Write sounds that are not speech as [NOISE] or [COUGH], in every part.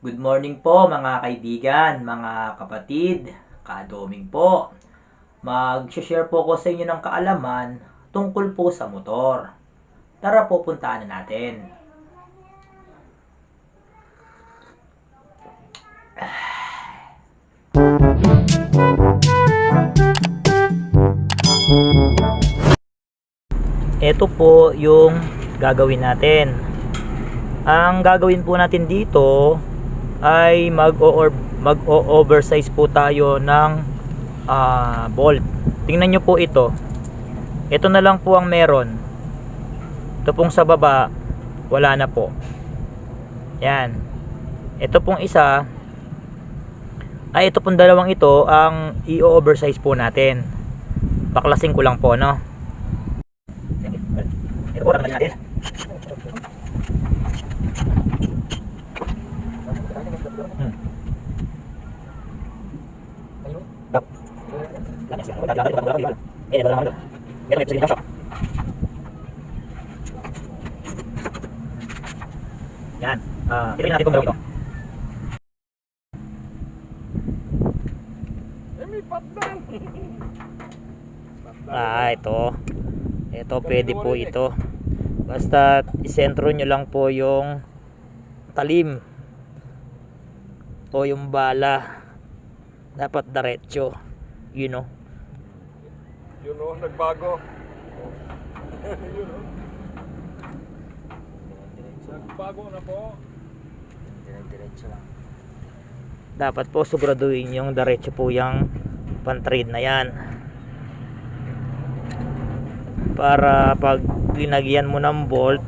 Good morning po mga kaibigan, mga kapatid, kadoming po. Mag-share po ko sa inyo ng kaalaman tungkol po sa motor. Tara po puntaan na natin. Ito po yung gagawin natin. Ang gagawin po natin dito ay mag-oversize po tayo ng ah, bolt. Tingnan nyo po ito. Ito na lang po ang meron. Ito pong sa baba, wala na po. Yan. Ito pong isa, ay ito pong dalawang ito ang i-oversize po natin. Baklasin ko lang po, no? Ito po, natin. Wala naman doon. Ito may posibleng shock. Yan. Ah, titingnan natin kung gawin ito. Ah, ito. Ito pwede po ito. Basta isentro nyo lang po yung talim o yung bala. Dapat diretso. You know. Yun o, nagbago. [LAUGHS] Yun o. Nagbago na po. Diretso lang. Dapat po siguraduhin yung diretso po yung pan-trade na yan. Para pag linagyan mo ng bolt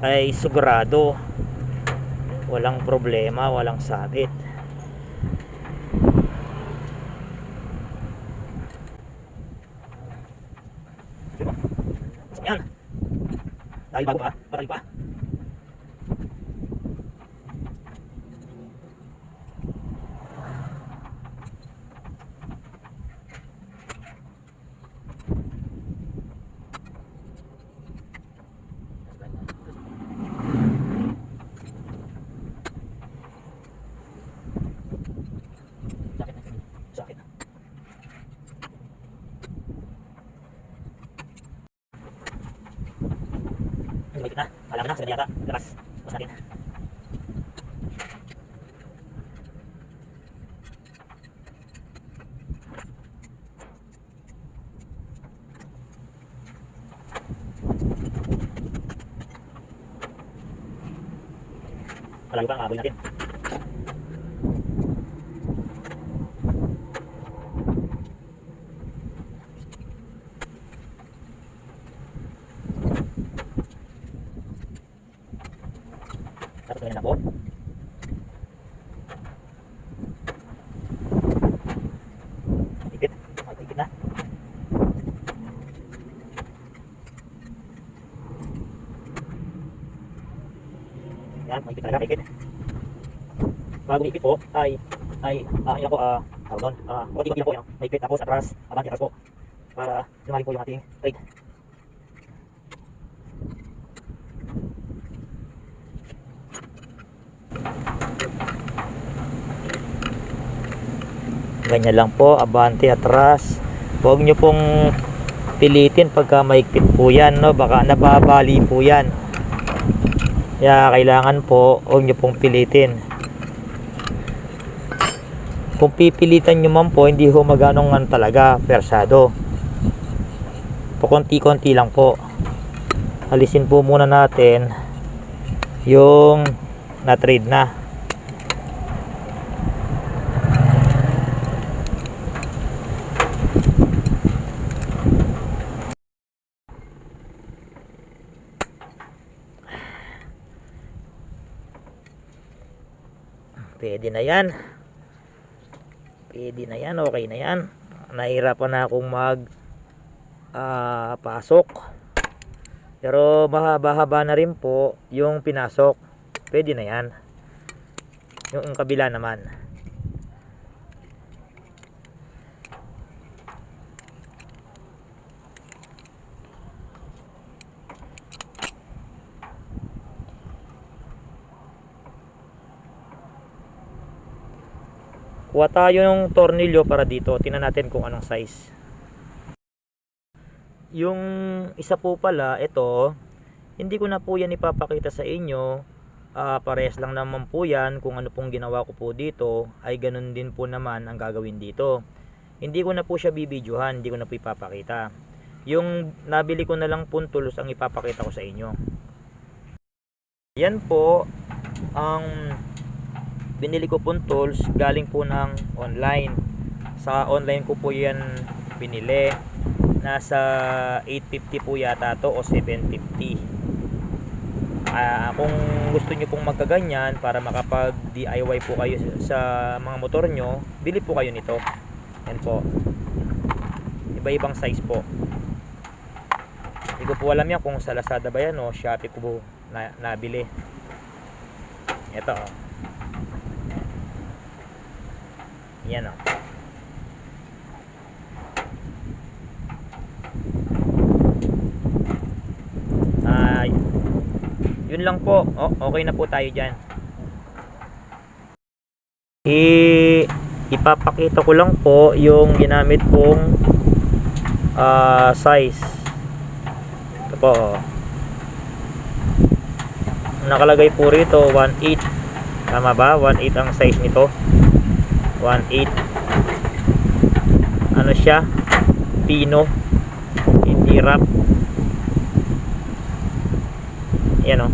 ay sigurado. Walang problema, walang sabit. Yan. Dahil bago pa, patay pa. Sakit na. Sakit na. Lumipit na. Alam na, sila yata. Labas. Labas natin. Malayo pa ang aboy natin. Tapos ganyan na po. Ipit. Ay, ipit na. Yan, maipit talaga, maipit. Bago ipit po, ay, ay, ah, yun po, ah, tawag doon, ah, konti-konti lang po, yun, maipit, tapos atras, abante, atras po, para lumaki po yung ating plate. ganyan lang po abante atras huwag nyo pong pilitin pagka maigpit po yan no? baka nababali po yan kaya kailangan po huwag nyo pong pilitin. Kung pipilitan nyo man po hindi ho maganong man talaga persado. Pakunti-konti lang po. Alisin po muna natin yung na trade na Pwede na yan. Pwede na yan. Okay na yan. Nahirapan na akong mag ah, pasok. Pero mahaba-haba na rin po yung pinasok. Pwede na yan. Yung kabila naman. Kuha tayo ng tornilyo para dito. Tingnan natin kung anong size. Yung isa po pala, ito, hindi ko na po yan ipapakita sa inyo. Ah, parehas lang naman po yan kung ano pong ginawa ko po dito ay ganun din po naman ang gagawin dito. Hindi ko na po siya bibidyohan, hindi ko na po ipapakita. Yung nabili ko na lang po tools ang ipapakita ko sa inyo. Yan po ang binili ko pong tools galing po ng online. Sa online ko po yan binili. Nasa 850 po yata to o 750. Ah, kung gusto nyo pong magkaganyan para makapag DIY po kayo sa mga motor nyo, bili po kayo nito. Yan po. Iba-ibang size po. Hindi ko po alam yan kung sa Lazada ba yan o Shopee ko po na, nabili. Ito oh. Yan oh. Ah, yun lang po. Oh, okay na po tayo dyan. I ipapakita ko lang po yung ginamit kong ah, size. Ito po. oh. Nakalagay po rito 1.8. Tama ba? 1.8 ang size nito. 1.8. Ano siya? Pino. Hindi wrap. Yan o.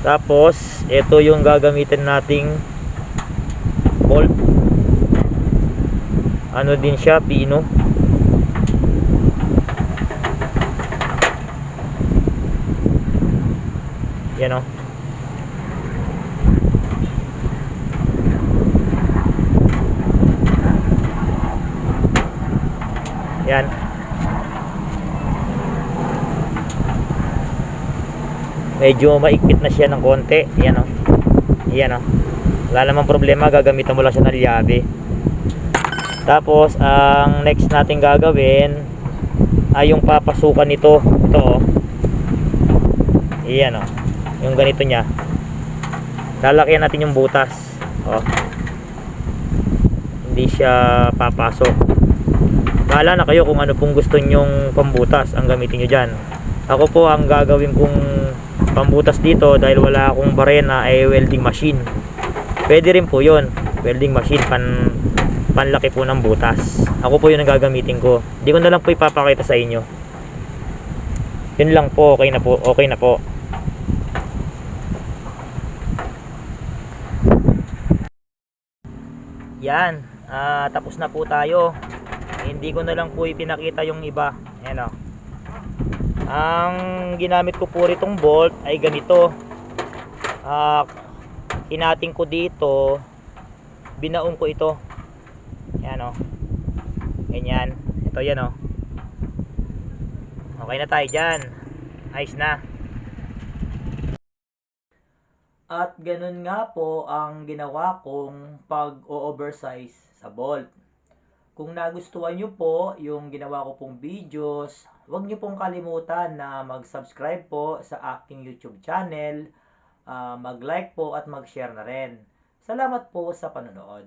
Tapos, ito yung gagamitin nating bolt. Ano din siya, pino. Yan o. Yan. Medyo maikpit na siya ng konti. Yan o. Yan o. Wala namang problema. Gagamitan mo lang siya ng liyabe. Tapos, ang next natin gagawin ay yung papasukan nito. Ito o. Yan o. Yung ganito niya. Lalakyan natin yung butas. O. Hindi siya papasok. Bahala na kayo kung ano pong gusto nyong pambutas ang gamitin nyo dyan. Ako po ang gagawin kong pambutas dito dahil wala akong barena ay welding machine. Pwede rin po yon welding machine pan panlaki po ng butas. Ako po yun ang gagamitin ko. Hindi ko na lang po ipapakita sa inyo. Yun lang po, okay na po, okay na po. Yan, ah, tapos na po tayo. Hindi ko na lang po ipinakita yung iba. Ayan o. Ang ginamit ko po ritong bolt ay ganito. Ah, kinating ko dito. Binaon ko ito. Yan o. Ganyan. Ito yan o. Okay na tayo dyan. Ayos na. At ganun nga po ang ginawa kong pag-o-oversize sa bolt. Kung nagustuhan nyo po yung ginawa ko pong videos, huwag nyo pong kalimutan na mag-subscribe po sa aking YouTube channel, uh, mag-like po at mag-share na rin. Salamat po sa panonood.